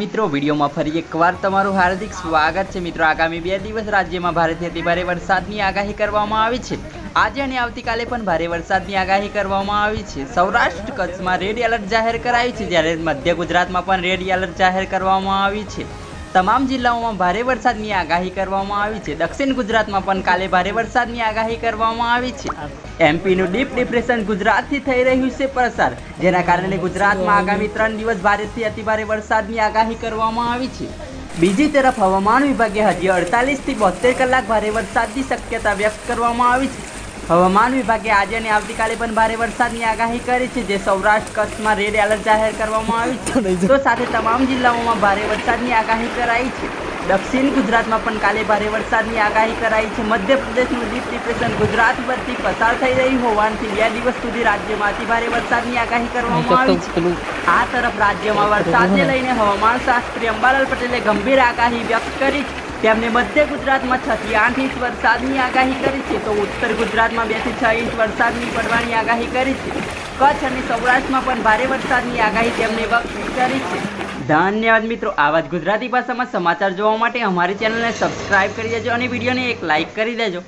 મિત્રો, વિડીયોમાં ફરી એકવાર તમારું હાર્દિક સ્વાગત છે. મિત્રો, આગામી બે દિવસ રાજ્યમાં ભારેથી અતિભારે વરસાદની આગાહી કરવામાં આવી છે. આજે અને આવતીકાલે પણ ભારે વરસાદની આગાહી કરવામાં આવી છે. સૌરાષ્ટ્ર કચ્છમાં રેડ એલર્ટ જાહેર કરાયું છે, જ્યારે મધ્ય ગુજરાતમાં પણ રેડ એલર્ટ જાહેર કરવામાં આવી છે. તમામ જિલ્લાઓમાં ભારે વરસાદની આગાહી કરવામાં આવી છે. દક્ષિણ ગુજરાતમાં પણ કાલે ભારે વરસાદની આગાહી કરવામાં આવી છે. એમપીનું ડીપ ડિપ્રેશન ગુજરાતથી થઈ રહ્યું છે પ્રસાર જેના કારણે ગુજરાતમાં આગામી ત્રણ દિવસ ભારેથી અતિભારે વરસાદની આગાહી કરવામાં આવી છે. બીજી તરફ હવામાન વિભાગે હજી અડતાલીસથી બોતેર કલાક ભારે વરસાદની શક્યતા વ્યક્ત કરવામાં આવી છે. હવામાન વિભાગે આજે અને આવતીકાલે પણ ભારે વરસાદની આગાહી કરી છે જે સૌરાષ્ટ્ર કચ્છમાં રેડ એલર્ટ જાહેર કરવામાં આવી છે. તો સાથે તમામ જિલ્લાઓમાં ભારે વરસાદની આગાહી કરાઈ છે. દક્ષિણ ગુજરાતમાં પણ કાલે ભારે વરસાદની આગાહી કરાઈ છે. મધ્યપ્રદેશનું ડીપ ડિપ્રેશન ગુજરાત પરથી પસાર થઈ રહ્યું હોવાથી બે દિવસ સુધી રાજ્યમાં અતિભારે વરસાદની આગાહી કરવામાં આવી છે. આ તરફ રાજ્યમાં વરસાદને લઈને હવામાન શાસ્ત્રી અંબાલાલ પટેલે ગંભીર આગાહી વ્યક્ત કરી છે. તેમણે મધ્ય ગુજરાતમાં છ થી આઠ ઇંચ વરસાદની આગાહી કરી છે તો ઉત્તર ગુજરાતમાં બેથી છ ઇંચ વરસાદની પડવાની આગાહી કરી છે. કચ્છ અને સૌરાષ્ટ્રમાં પણ ભારે વરસાદની આગાહી તેમણે વ્યક્ત કરી છે. ધન્યવાદ મિત્રો. આવા જ ગુજરાતી ભાષામાં સમાચાર જોવા માટે અમારી ચેનલને સબસ્ક્રાઇબ કરી દેજો અને વિડીયોને એક લાઇક કરી દેજો.